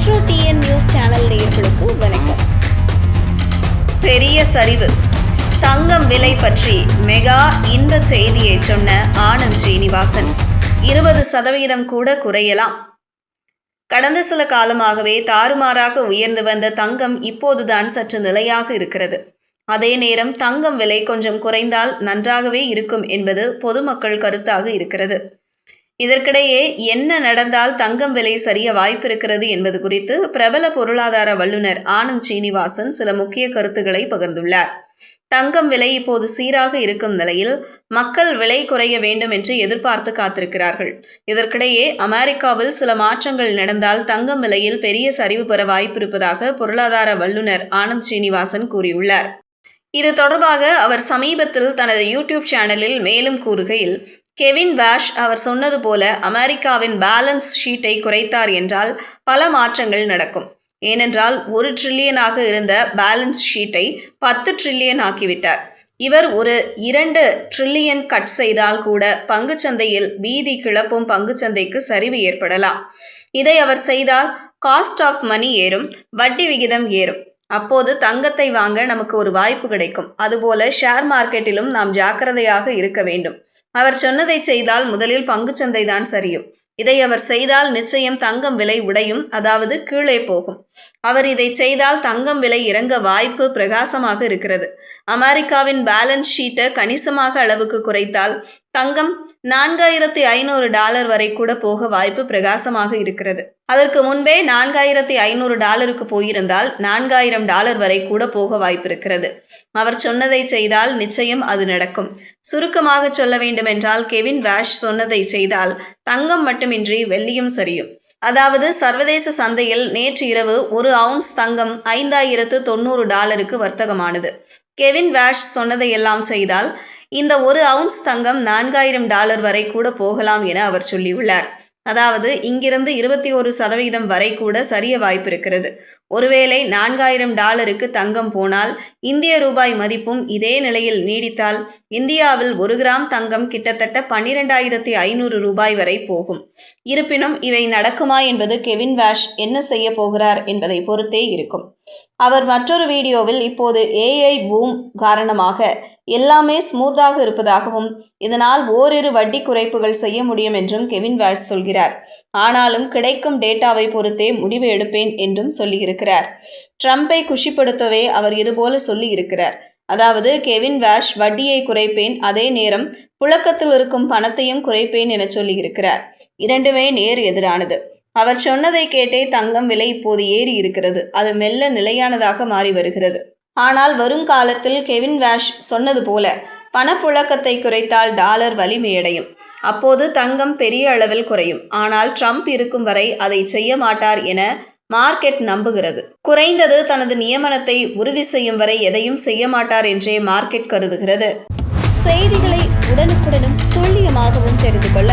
Metro TN news channel நேயர்களுக்கு வணக்கம். பெரிய சரிவு. தங்கம் விலை பற்றி மெகா இந்த செய்தியை சொன்ன ஆனந்த் ஸ்ரீனிவாசன். இருபது சதவீதம் கூட குறையலாம். கடந்த சில காலமாகவே தாறுமாறாக உயர்ந்து வந்த தங்கம் இப்போதுதான் சற்று நிலையாக இருக்கிறது. அதே நேரம் தங்கம் விலை கொஞ்சம் குறைந்தால் நன்றாகவே இருக்கும் என்பது பொதுமக்கள் கருத்தாக இருக்கிறது. இதற்கிடையே என்ன நடந்தால் தங்கம் விலை சரிய வாய்ப்பிருக்கிறது என்பது குறித்து பிரபல பொருளாதார வல்லுநர் ஆனந்த் சீனிவாசன் சில முக்கிய கருத்துக்களை பகிர்ந்துள்ளார். தங்கம் விலை இப்போது சீராக இருக்கும் நிலையில் மக்கள் விலை குறைய வேண்டும் என்று எதிர்பார்த்து காத்திருக்கிறார்கள். இதற்கிடையே அமெரிக்காவில் சில மாற்றங்கள் நடந்தால் தங்கம் விலையில் பெரிய சரிவு பெற வாய்ப்பிருப்பதாக பொருளாதார வல்லுநர் ஆனந்த் சீனிவாசன் கூறியுள்ளார். இது தொடர்பாக அவர் சமீபத்தில் தனது யூடியூப் சேனலில் மேலும் கூறுகையில் கெவின் பேஷ் அவர் சொன்னது போல அமெரிக்காவின் பேலன்ஸ் ஷீட்டை குறைத்தார் என்றால் பல மாற்றங்கள் நடக்கும். ஏனென்றால் ஒரு ட்ரில்லியனாக இருந்த பேலன்ஸ் ஷீட்டை பத்து ட்ரில்லியன் ஆக்கிவிட்டார். இவர் ஒரு இரண்டு ட்ரில்லியன் கட் செய்தால் கூட பங்குச்சந்தையில் பீதி கிளப்பும் பங்குச்சந்தைக்கு சரிவு ஏற்படலாம். இதை அவர் செய்தால் காஸ்ட் ஆஃப் மணி ஏறும் வட்டி விகிதம் ஏறும். அப்போது தங்கத்தை வாங்க நமக்கு ஒரு வாய்ப்பு கிடைக்கும். அதுபோல ஷேர் மார்க்கெட்டிலும் நாம் ஜாக்கிரதையாக இருக்க வேண்டும். அவர் சொன்னதை செய்தால் முதலில் பங்குச்சந்தை தான் சரியும். இதை அவர் செய்தால் நிச்சயம் தங்கம் விலை உடையும் அதாவது கீழே போகும். அவர் இதை செய்தால் தங்கம் விலை இறங்க வாய்ப்பு பிரகாசமாக இருக்கிறது. அமெரிக்காவின் பேலன்ஸ் ஷீட்டை கணிசமாக அளவுக்கு குறைத்தால் தங்கம் நான்காயிரத்தி ஐநூறு டாலர் வரை கூட போக வாய்ப்பு பிரகாசமாக இருக்கிறது. அதற்கு முன்பே நான்காயிரத்தி ஐநூறு டாலருக்கு போயிருந்தால் நான்காயிரம் டாலர் வரை கூட போக வாய்ப்பு இருக்கிறது. அவர் சொன்னதை செய்தால் நிச்சயம் அது நடக்கும். சுருக்கமாக சொல்ல வேண்டுமென்றால் கெவின் வேஷ் சொன்னதை செய்தால் தங்கம் மட்டுமின்றி வெள்ளியும் சரியும். அதாவது சர்வதேச சந்தையில் நேற்று இரவு ஒரு அவுன்ஸ் தங்கம் ஐந்தாயிரத்து தொண்ணூறு டாலருக்கு வர்த்தகமானது. கெவின் வேஷ் சொன்னதை எல்லாம் செய்தால் இந்த ஒரு அவுன்ஸ் தங்கம் நான்காயிரம் டாலர் வரை கூட போகலாம் என அவர் சொல்லியுள்ளார். அதாவது இங்கிருந்து இருபத்தி ஒரு சதவீதம் வரை கூட சரிய வாய்ப்பிருக்கிறது ஒருவேளை நான்காயிரம் டாலருக்கு தங்கம் போனால் இந்திய ரூபாய் மதிப்பும் இதே நிலையில் நீடித்தால் இந்தியாவில் ஒரு கிராம் தங்கம் கிட்டத்தட்ட பன்னிரெண்டாயிரத்தி ஐநூறு ரூபாய் வரை போகும். இருப்பினும் இவை நடக்குமா என்பது கெவின் வாஷ் என்ன செய்ய போகிறார் என்பதை பொறுத்தே இருக்கும். அவர் மற்றொரு வீடியோவில் இப்போது ஏஐ பூம் காரணமாக எல்லாமே ஸ்மூத்தாக இருப்பதாகவும் இதனால் ஓரிரு வட்டி குறைப்புகள் செய்ய முடியும் என்றும் கெவின் வாஷ் சொல்கிறார். ஆனாலும் கிடைக்கும் டேட்டாவை பொறுத்தே முடிவு எடுப்பேன் என்றும் சொல்லியிருக்கிறார். ட்ரம்ப்பை குஷிப்படுத்தவே அவர் இதுபோல சொல்லி இருக்கிறார் அதாவது கெவின் வாஷ் வட்டியை குறைப்பேன் அதே நேரம் புழக்கத்தில் இருக்கும் பணத்தையும் குறைப்பேன் என சொல்லியிருக்கிறார். இரண்டுமே நேர் எதிரானது. அவர் சொன்னதை கேட்டே தங்கம் விலை இப்போது ஏறி இருக்கிறது. அது மெல்ல நிலையானதாக மாறி வருகிறது. ஆனால் வரும் காலத்தில் கெவின் வாஷ் சொன்னது போல பணப்புழக்கத்தை குறைத்தால் டாலர் வலிமையடையும். அப்போது தங்கம் பெரிய அளவில் குறையும். ஆனால் ட்ரம்ப் இருக்கும் வரை அதை செய்ய மாட்டார் என மார்க்கெட் நம்புகிறது. குறைந்தது தனது நியமனத்தை உறுதி செய்யும் வரை எதையும் செய்ய மாட்டார் என்றே மார்க்கெட் கருதுகிறது. செய்திகளை உடனுக்குடனும் துல்லியமாகவும் தெரிந்து கொள்ள